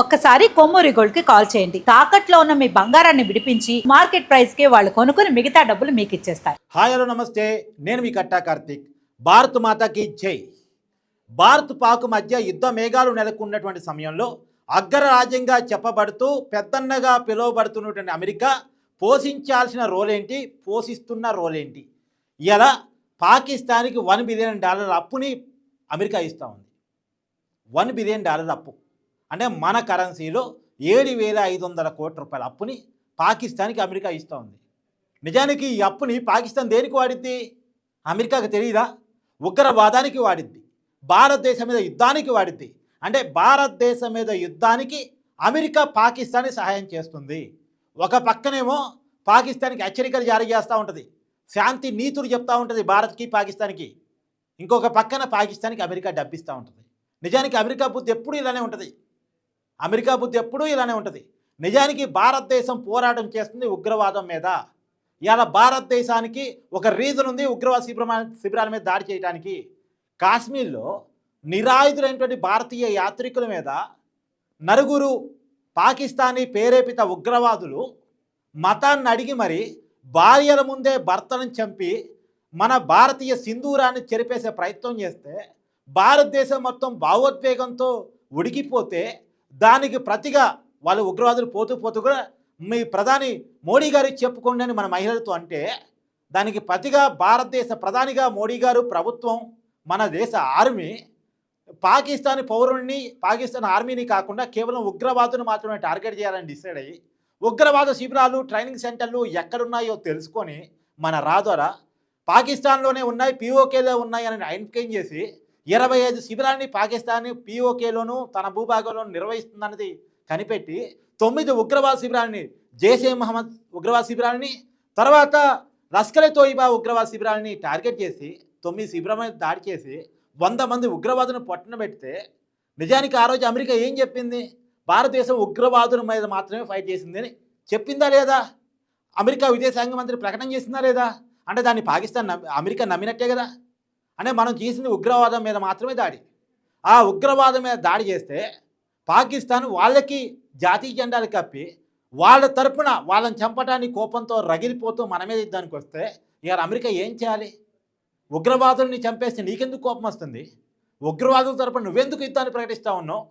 ఒక్కసారి కొమ్మూరి గోల్డ్కి కాల్ చేయండి. తాకట్లో ఉన్న మీ బంగారాన్ని విడిపించి మార్కెట్ ప్రైస్కి వాళ్ళు కొనుక్కుని మిగతా డబ్బులు మీకు ఇచ్చేస్తారు. హాయ్ హలో నమస్తే. నేను మీ కట్టా కార్తీక్. భారత్ మాతకి జై. భారత్ పాక్ మధ్య యుద్ధ మేఘాలు నెలకొన్నటువంటి సమయంలో అగ్రరాజ్యంగా చెప్పబడుతూ పెద్దన్నగా పిలువబడుతున్నటువంటి అమెరికా పోషించాల్సిన రోల్ ఏంటి పోషిస్తున్న రోల్ ఏంటి ఇలా పాకిస్తాన్కి వన్ బిలియన్ డాలర్ అప్పుని అమెరికా ఇస్తూ ఉంది. వన్ బిలియన్ డాలర్ అప్పు. అంటే మన కరెన్సీలో ఏడు వేల ఐదు వందల కోట్ల రూపాయల అప్పుని పాకిస్తాన్కి అమెరికా ఇస్తూ ఉంది. నిజానికి ఈ అప్పుని పాకిస్తాన్ దేనికి వాడిద్ది? అమెరికాకు తెలియదా ఉగ్రవాదానికి వాడిద్ది. భారతదేశం మీద యుద్ధానికి వాడిద్ది. అంటే భారతదేశం మీద యుద్ధానికి అమెరికా పాకిస్తాన్ని సహాయం చేస్తుంది. ఒక పక్కనేమో పాకిస్తాన్కి హెచ్చరికలు జారీ చేస్తూ ఉంటుంది. శాంతి నీతులు చెప్తూ ఉంటుంది భారత్కి పాకిస్తాన్కి. ఇంకొక పక్కన పాకిస్తాన్కి అమెరికా డబ్బిస్తూ ఉంటుంది. నిజానికి అమెరికా బుద్ధి ఎప్పుడూ ఇలానే ఉంటుంది. అమెరికా బుద్ధి ఎప్పుడూ ఇలానే ఉంటుంది. నిజానికి భారతదేశం పోరాటం చేస్తుంది ఉగ్రవాదం మీద. ఇవాళ భారతదేశానికి ఒక రీజన్ ఉంది ఉగ్రవాద శిబిరమా శిబిరాల మీద దాడి చేయడానికి కాశ్మీర్లో నిరాయుధులైనటువంటి భారతీయ యాత్రికుల మీద నలుగురు పాకిస్తానీ ప్రేరేపిత ఉగ్రవాదులు మతాన్ని అడిగి మరి భార్యల ముందే భర్తను చంపి మన భారతీయ సింధూరాన్ని చెరిపేసే ప్రయత్నం చేస్తే భారతదేశం మొత్తం భావోద్వేగంతో ఉడికిపోతే దానికి ప్రతిగా వాళ్ళు ఉగ్రవాదులు పోతూ పోతూ కూడా మీ ప్రధాని మోడీ గారు చెప్పుకోండి అని మన మహిళలతో అంటే దానికి ప్రతిగా భారతదేశ ప్రధానిగా మోడీ గారు ప్రభుత్వం మన దేశ ఆర్మీ పాకిస్తాన్ పౌరుణ్ణి పాకిస్తాన్ ఆర్మీని కాకుండా కేవలం ఉగ్రవాదును మాత్రమే టార్గెట్ చేయాలని డిసైడ్ అయ్యి ఉగ్రవాద శిబిరాలు ట్రైనింగ్ సెంటర్లు ఎక్కడున్నాయో తెలుసుకొని మన రాద్వారా పాకిస్తాన్లోనే ఉన్నాయి పీఓకేలో ఉన్నాయి అని ఐడెంటిఫై చేసి ఇరవై ఐదు శిబిరాన్ని పాకిస్తాన్ పీఓకేలోను తన భూభాగంలో నిర్వహిస్తుందన్నది కనిపెట్టి తొమ్మిది ఉగ్రవాద శిబిరాలని జైషే మహమ్మద్ ఉగ్రవాద శిబిరాలని తర్వాత లస్కరే తోయిబా ఉగ్రవాద శిబిరాలని టార్గెట్ చేసి తొమ్మిది శిబిరం దాడి చేసి వంద మంది ఉగ్రవాదులను పట్టున పెడితే నిజానికి ఆ రోజు అమెరికా ఏం చెప్పింది? భారతదేశం ఉగ్రవాదుల మీద మాత్రమే ఫైట్ చేసింది చెప్పిందా లేదా? అమెరికా విదేశాంగ మంత్రి ప్రకటన చేసిందా లేదా? అంటే దాన్ని పాకిస్తాన్ అమెరికా నమ్మినట్టే కదా? అంటే మనం చేసింది ఉగ్రవాదం మీద మాత్రమే దాడి. ఆ ఉగ్రవాదం మీద దాడి చేస్తే పాకిస్తాన్ వాళ్ళకి జాతీయ జెండాలు కప్పి వాళ్ళ తరపున వాళ్ళని చంపడానికి కోపంతో రగిలిపోతూ మన మీద యుద్ధానికి వస్తే ఇక అమెరికా ఏం చేయాలి? ఉగ్రవాదుల్ని చంపేస్తే నీకెందుకు కోపం వస్తుంది? ఉగ్రవాదుల తరపున నువ్వెందుకు యుద్ధాన్ని ప్రకటిస్తా ఉన్నావు?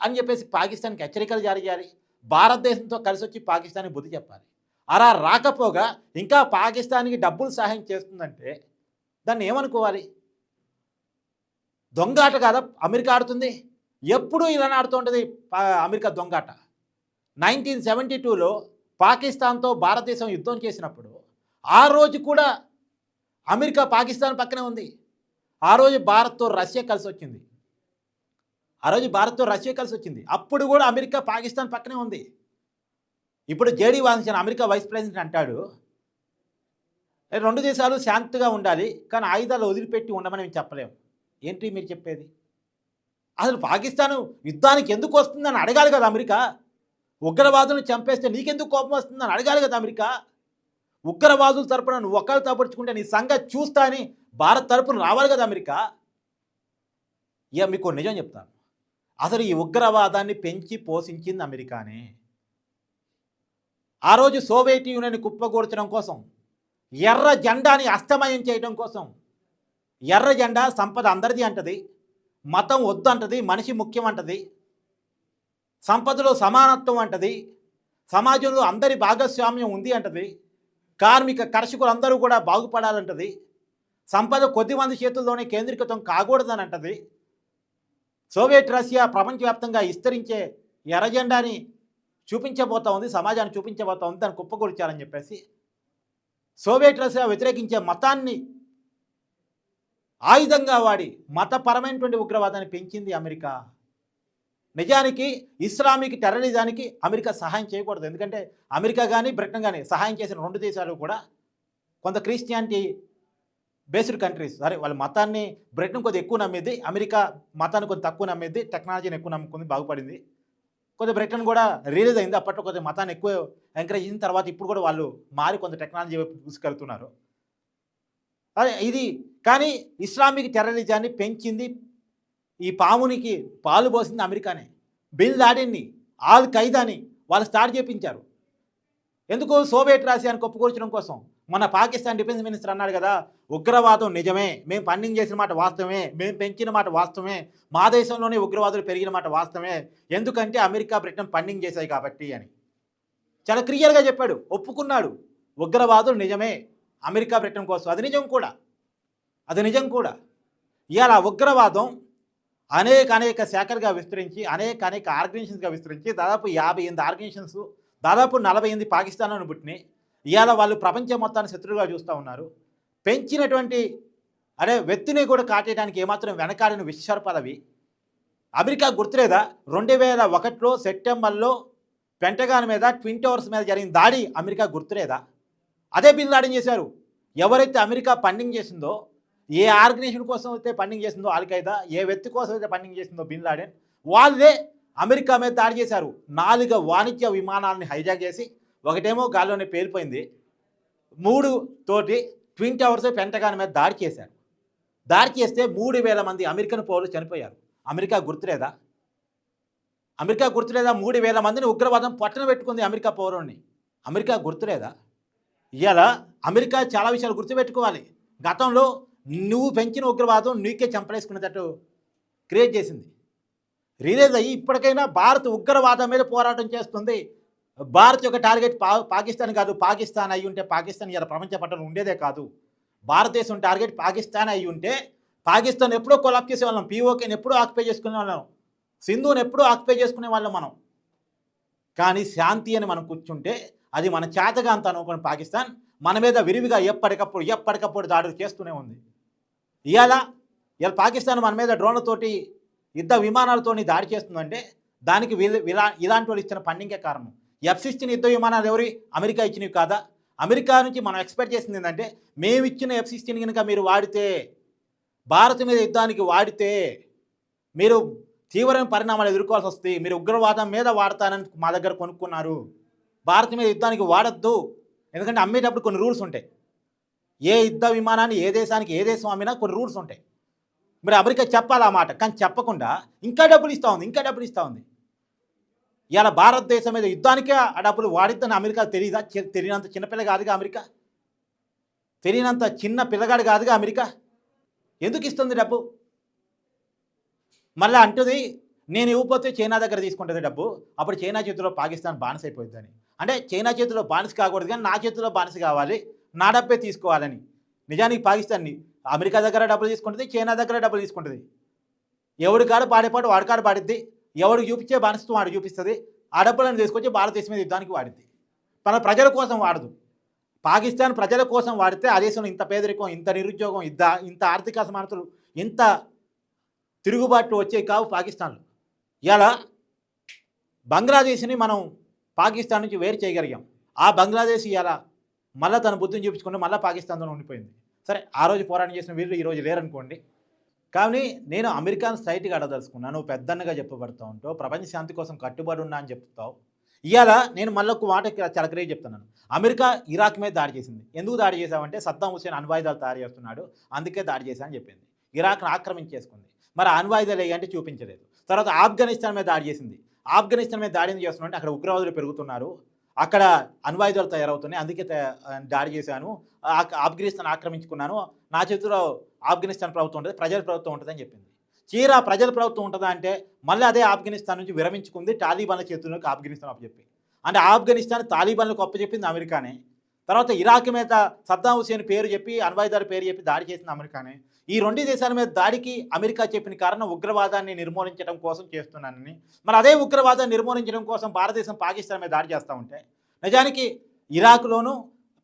అని చెప్పేసి పాకిస్తాన్కి హెచ్చరికలు జారీ చేయాలి. భారతదేశంతో కలిసి వచ్చి పాకిస్తాన్కి బుద్ధి చెప్పాలి. అలా రాకపోగా ఇంకా పాకిస్తాన్కి డబ్బులు సహాయం చేస్తుందంటే దాన్ని ఏమనుకోవాలి? దొంగాట కాదా? అమెరికా ఆడుతుంది. ఎప్పుడూ ఇలానే ఆడుతుంటుంది పా- అమెరికా దొంగాట నైన్టీన్ సెవెంటీ టూలో పాకిస్తాన్తో భారతదేశం యుద్ధం చేసినప్పుడు ఆ రోజు కూడా అమెరికా పాకిస్తాన్ పక్కనే ఉంది. ఆ రోజు భారత్తో రష్యా కలిసి వచ్చింది. ఆ రోజు భారత్తో రష్యా కలిసి వచ్చింది. అప్పుడు కూడా అమెరికా పాకిస్తాన్ పక్కనే ఉంది. ఇప్పుడు JD Vance America vice president అంటాడు రెండు దేశాలు శాంతిగా ఉండాలి కానీ ఆయుధాలు వదిలిపెట్టి ఉండమని మేము చెప్పలేము. ఏంటి మీరు చెప్పేది? అసలు పాకిస్తాన్ యుద్ధానికి ఎందుకు వస్తుందని అడగాలి కదా అమెరికా? ఉగ్రవాదులను చంపేస్తే నీకెందుకు కోపం వస్తుందని అడగాలి కదా అమెరికా? ఉగ్రవాదుల తరపున నువ్వు ఒక్కరు తపరుచుకుంటే నీ సంగతి చూస్తా అని భారత్ తరపున రావాలి కదా అమెరికా? ఇక మీకు నిజం చెప్తాను. అసలు ఈ ఉగ్రవాదాన్ని పెంచి పోషించింది అమెరికానే. ఆ రోజు సోవియట్ యూనియన్ కుప్పగూర్చడం కోసం ఎర్ర జెండాని అస్తమయం చేయడం కోసం ఎర్ర జెండా సంపద అందరిది అంటది మతం వద్దు అంటది మనిషి ముఖ్యం అంటది సంపదలో సమానత్వం అంటది సమాజంలో అందరి భాగస్వామ్యం ఉంది అంటది కార్మిక కర్షకులు అందరూ కూడా బాగుపడాలంటది సంపద కొద్ది మంది చేతుల్లోనే కేంద్రీకృతం కాకూడదని అంటది సోవియట్ రష్యా ప్రపంచవ్యాప్తంగా విస్తరించే ఎర్రజెండాని చూపించబోతా ఉంది సమాజాన్ని చూపించబోతా ఉంది దాన్ని కుప్పగొలిచాలని చెప్పేసి సోవియట్ రష్యా వ్యతిరేకించే మతాన్ని ఆయుధంగా వాడి మతపరమైనటువంటి ఉగ్రవాదాన్ని పెంచింది అమెరికా. నిజానికి ఇస్లామిక్ టెర్రరిజానికి అమెరికా సహాయం చేయకూడదు. ఎందుకంటే అమెరికా కానీ బ్రిటన్ కానీ సహాయం చేసిన రెండు దేశాలు కూడా కొంత క్రిస్టియానిటీ బేస్డ్ కంట్రీస్. సరే వాళ్ళ మతాన్ని బ్రిటన్ కొద్దిగా ఎక్కువ నమ్మేది అమెరికా మతాన్ని కొంచెం తక్కువ నమ్మేది టెక్నాలజీని ఎక్కువ నమ్ముకుంది బాగుపడింది. కొద్దిగా బ్రిటన్ కూడా రిలీజ్ అయింది. అప్పట్లో కొద్దిగా మతాన్ని ఎక్కువ ఎంకరేజ్ చేసిన తర్వాత ఇప్పుడు కూడా వాళ్ళు మారి కొంత టెక్నాలజీ వైపు తీసుకెళ్తున్నారు అదే ఇది కానీ ఇస్లామిక్ టెర్రరిజాన్ని పెంచింది ఈ పామునికి పాలు పోసింది అమెరికానే. బిల్ లాడెన్ని ఆల్ ఖైదాని వాళ్ళు స్టార్ట్ చేయించారు ఎందుకు సోవియట్ రాష్ట్రాన్ని కొప్పుకూర్చడం కోసం? మన పాకిస్తాన్ డిఫెన్స్ మినిస్టర్ అన్నాడు కదా ఉగ్రవాదం నిజమే మేము ఫండింగ్ చేసిన మాట వాస్తవమే మేము పెంచిన మాట వాస్తవమే మా దేశంలోనే ఉగ్రవాదులు పెరిగిన మాట వాస్తవమే ఎందుకంటే అమెరికా బ్రిటన్ ఫండింగ్ చేశాయి కాబట్టి అని. చాలా క్లియర్గా చెప్పాడు ఒప్పుకున్నాడు ఉగ్రవాదులు నిజమే అమెరికా బ్రిటన్ కోసం అది నిజం కూడా. అది నిజం కూడా. ఇవాళ ఉగ్రవాదం అనేక అనేక శాఖలుగా విస్తరించి అనేక అనేక ఆర్గనైజేషన్స్గా విస్తరించి దాదాపు యాభై ఎనిమిది ఆర్గనైజేషన్స్ దాదాపు నలభై ఎనిమిది పాకిస్తాన్లో పుట్టినాయి. ఇవాళ వాళ్ళు ప్రపంచం మొత్తాన్ని శత్రువుగా చూస్తూ ఉన్నారు. పెంచినటువంటి అదే వ్యక్తిని కూడా కాటేయడానికి ఏమాత్రం వెనకాడిన విశ్వరపదవి అమెరికా గుర్తులేదా? రెండు వేల ఒకటిలో సెప్టెంబర్లో పెంటగాన్ మీద ట్విన్ టవర్స్ మీద జరిగిన దాడి అమెరికా గుర్తులేదా? అదే బిన్ లాడెన్ చేశారు. ఎవరైతే అమెరికా పండింగ్ చేసిందో ఏ ఆర్గనైజేషన్ కోసం అయితే ఫండింగ్ చేసిందో అల్ఖైదా ఏ వ్యక్తి కోసం అయితే ఫండింగ్ చేసిందో బిన్ లాడెన్ వాళ్ళే అమెరికా మీద దాడి చేశారు. నాలుగు వాణిజ్య విమానాలని హైజాక్ చేసి ఒకటేమో గాల్లోనే పేలిపోయింది. మూడు తోటి ట్విన్ టవర్స్ పెంటగాన్ మీద దాడి చేశారు. దాడి చేస్తే మూడు వేల మంది అమెరికన్ పౌరులు చనిపోయారు. అమెరికా గుర్తులేదా? అమెరికా గుర్తులేదా? మూడు వేల మందిని ఉగ్రవాదం పట్టణ పెట్టుకుంది అమెరికా పౌరుల్ని అమెరికా గుర్తులేదా? ఇలా అమెరికా చాలా విషయాలు గుర్తుపెట్టుకోవాలి. గతంలో నువ్వు పెంచిన ఉగ్రవాదం నీకే చంపలేసుకునేటట్టు క్రియేట్ చేసింది. రిలీజ్ అయ్యి ఇప్పటికైనా భారత్ ఉగ్రవాదం మీద పోరాటం చేస్తుంది. భారత్ యొక్క టార్గెట్ పా పాకిస్తాన్ కాదు పాకిస్తాన్ అయి ఉంటే పాకిస్తాన్ ఇలా ప్రపంచ పట్టణం ఉండేదే కాదు. భారతదేశం టార్గెట్ పాకిస్తాన్ అయి ఉంటే పాకిస్తాన్ ఎప్పుడో కొలాప్ చేసే వాళ్ళం పీఓకేని ఎప్పుడూ ఆక్యుపై చేసుకునే వాళ్ళం సింధుని ఎప్పుడూ ఆక్యుపై చేసుకునే వాళ్ళం మనం. కానీ శాంతి అని మనం కూర్చుంటే అది మన చేతగా అంత అనుకుని పాకిస్తాన్ మన మీద విరివిగా ఎప్పటికప్పుడు ఎప్పటికప్పుడు దాడులు చేస్తూనే ఉంది. ఇవాళ ఇవాళ పాకిస్తాన్ మన మీద డ్రోన్లతోటి యుద్ధ విమానాలతోని దాడి చేస్తుందంటే దానికి వీళ్ళ ఇలా ఇలాంటి వాళ్ళు ఇచ్చిన ఫండింగే కారణం. ఎఫ్ సిక్స్టీన్ యుద్ధ విమానాలు ఎవరి? అమెరికా ఇచ్చినవి కాదా? అమెరికా నుంచి మనం ఎక్స్పెక్ట్ చేసింది ఏంటంటే మేము ఇచ్చిన ఎఫ్ సిక్స్టీన్ కనుక మీరు వాడితే భారత్ మీద యుద్ధానికి వాడితే మీరు తీవ్రమైన పరిణామాలు ఎదుర్కోవాల్సి వస్తుంది మీరు ఉగ్రవాదం మీద వాడతానని మా దగ్గర కొనుక్కున్నారు. భారత్ మీద యుద్ధానికి వాడద్దు. ఎందుకంటే అమ్మేటప్పుడు కొన్ని రూల్స్ ఉంటాయి. ఏ యుద్ధ విమానాన్ని ఏ దేశానికి ఏ దేశం అమ్మినా కొన్ని రూల్స్ ఉంటాయి. మరి అమెరికా చెప్పాలి ఆ మాట కానీ చెప్పకుండా ఇంకా డబ్బులు ఇస్తూ ఉంది ఇంకా డబ్బులు ఇస్తూ ఉంది. ఇలా భారతదేశం మీద యుద్ధానికే ఆ డబ్బులు వాడిద్దని అమెరికా తెలియదా తెలియనంత చిన్నపిల్ల కాదుగా అమెరికా? తెలియనంత చిన్న పిల్లగాడు కాదుగా అమెరికా? ఎందుకు ఇస్తుంది డబ్బు? మళ్ళీ అంటుంది నేను ఇవ్వకపోతే చైనా దగ్గర తీసుకుంటుంది డబ్బు అప్పుడు చైనా చేతిలో పాకిస్తాన్ బానిస అయిపోతుందని అంటే చైనా చేతిలో బానిస కాకూడదు కానీ నా చేతిలో బానిస కావాలి. నా డబ్బే తీసుకోవాలని. నిజానికి పాకిస్తాన్ని అమెరికా దగ్గర డబ్బులు తీసుకుంటుంది చైనా దగ్గర డబ్బులు తీసుకుంటుంది. ఎవడి కాడ పాడేపాటు వాడి కాడ పాడిద్ది ఎవడు చూపించే బానిసత్వం వాడు చూపిస్తుంది ఆ డబ్బులను తీసుకొచ్చి భారతదేశం మీద యుద్ధానికి వాడిద్ది. మన ప్రజల కోసం వాడదు. పాకిస్తాన్ ప్రజల కోసం వాడితే ఆ దేశంలో ఇంత పేదరికం ఇంత నిరుద్యోగం ఇంత ఇంత ఆర్థిక అసమానతలు ఇంత తిరుగుబాట్లు వచ్చేవి కావు పాకిస్తాన్లో. ఇలా బంగ్లాదేశ్ని మనం పాకిస్తాన్ నుంచి వేరు చేయగలిగాం. ఆ బంగ్లాదేశ్ ఇలా మళ్ళీ తన బుద్ధిని చూపించుకుంటే మళ్ళీ పాకిస్తాన్తో ఉండిపోయింది. సరే ఆ రోజు పోరాటం చేసిన వీళ్ళు ఈ రోజు లేరనుకోండి. కానీ నేను అమెరికాను స్ట్రైట్గా అడదలుచుకున్నాను నువ్వు పెద్దన్నగా చెప్పబడుతూ ఉంటావు. ప్రపంచ శాంతి కోసం కట్టుబడి ఉన్నా అని చెప్తావు. ఇవాళ నేను మళ్ళీ ఒక మాట చలకరే చెప్తున్నాను. అమెరికా ఇరాక్ మీద దాడి చేసింది. ఎందుకు దాడి చేశామంటే సద్దాం హుసేన్ అణ్వాయుధాలు తయారు చేస్తున్నాడు. అందుకే దాడి చేశామని చెప్పింది. ఇరాక్ను ఆక్రమించేసుకుంది మరి అణ్వాయుధాలు అంటే చూపించలేదు. తర్వాత ఆఫ్ఘనిస్తాన్ మీద దాడి చేసింది. ఆఫ్ఘనిస్తాన్ మీద దాడిని ఎందుకు అక్కడ ఉగ్రవాదులు పెరుగుతున్నారు. అక్కడ అణ్వాయుధాలు తయారవుతున్నాయి. అందుకే దాడి చేశాను. ఆఫ్ఘనిస్తాన్ ఆక్రమించుకున్నాను. నా చేతిలో ఆఫ్ఘనిస్తాన్ ప్రభుత్వం ఉంటుంది ప్రజల ప్రభుత్వం ఉంటుందని చెప్పింది. చీరా ప్రజల ప్రభుత్వం ఉంటుందా అంటే మళ్ళీ అదే ఆఫ్ఘనిస్తాన్ నుంచి విరమించుకుంది తాలిబాన్ల చేతుల్లోకి ఆఫ్ఘనిస్తాన్ అప్పచెప్పి అంటే ఆఫ్ఘనిస్తాన్ తాలిబాన్లకు అప్పచెప్పింది అమెరికానే. తర్వాత ఇరాక్ మీద సద్దాం హుసేన్ పేరు చెప్పి అన్వాయిదార్ పేరు చెప్పి దాడి చేసింది అమెరికానే. ఈ రెండు దేశాల మీద దాడికి అమెరికా చెప్పిన కారణం ఉగ్రవాదాన్ని నిర్మూలించడం కోసం చేస్తున్నానని. మరి అదే ఉగ్రవాదాన్ని నిర్మూలించడం కోసం భారతదేశం పాకిస్తాన్ మీద దాడి చేస్తూ ఉంటే నిజానికి ఇరాక్లోను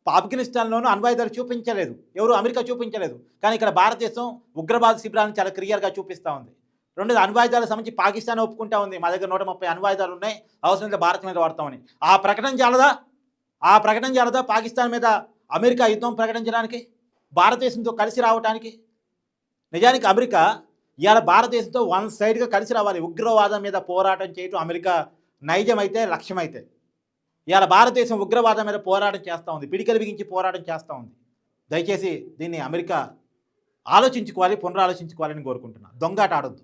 ఆఫ్ఘనిస్తాన్లోనూ అణ్వాయుధాలు చూపించలేదు. ఎవరు? అమెరికా చూపించలేదు. కానీ ఇక్కడ భారతదేశం ఉగ్రవాద శిబిరాలను చాలా క్లియర్గా చూపిస్తూ ఉంది. రెండోది అణ్వాయుధాలకు సంబంధించి పాకిస్తాన్ ఒప్పుకుంటా ఉంది. మా దగ్గర నూట ముప్పై అణ్వాయుధాలు ఉన్నాయి. అవసరమైతే భారత్ మీద వాడతామని ఆ ప్రకటన చాలదా ఆ ప్రకటన చాలదా పాకిస్తాన్ మీద అమెరికా యుద్ధం ప్రకటించడానికి? భారతదేశంతో కలిసి రావడానికి నిజానికి అమెరికా ఇవాళ భారతదేశంతో వన్ సైడ్గా కలిసి రావాలి. ఉగ్రవాదం మీద పోరాటం చేయటం అమెరికా నైజమైతే లక్ష్యమైతే. ఇవాళ భారతదేశం ఉగ్రవాదం మీద పోరాటం చేస్తూ ఉంది. పిడికలు బిగించి పోరాటం చేస్తూ ఉంది. దయచేసి దీన్ని అమెరికా ఆలోచించుకోవాలి పునరాలోచించుకోవాలని కోరుకుంటున్నాను దొంగాట ఆడొద్దు.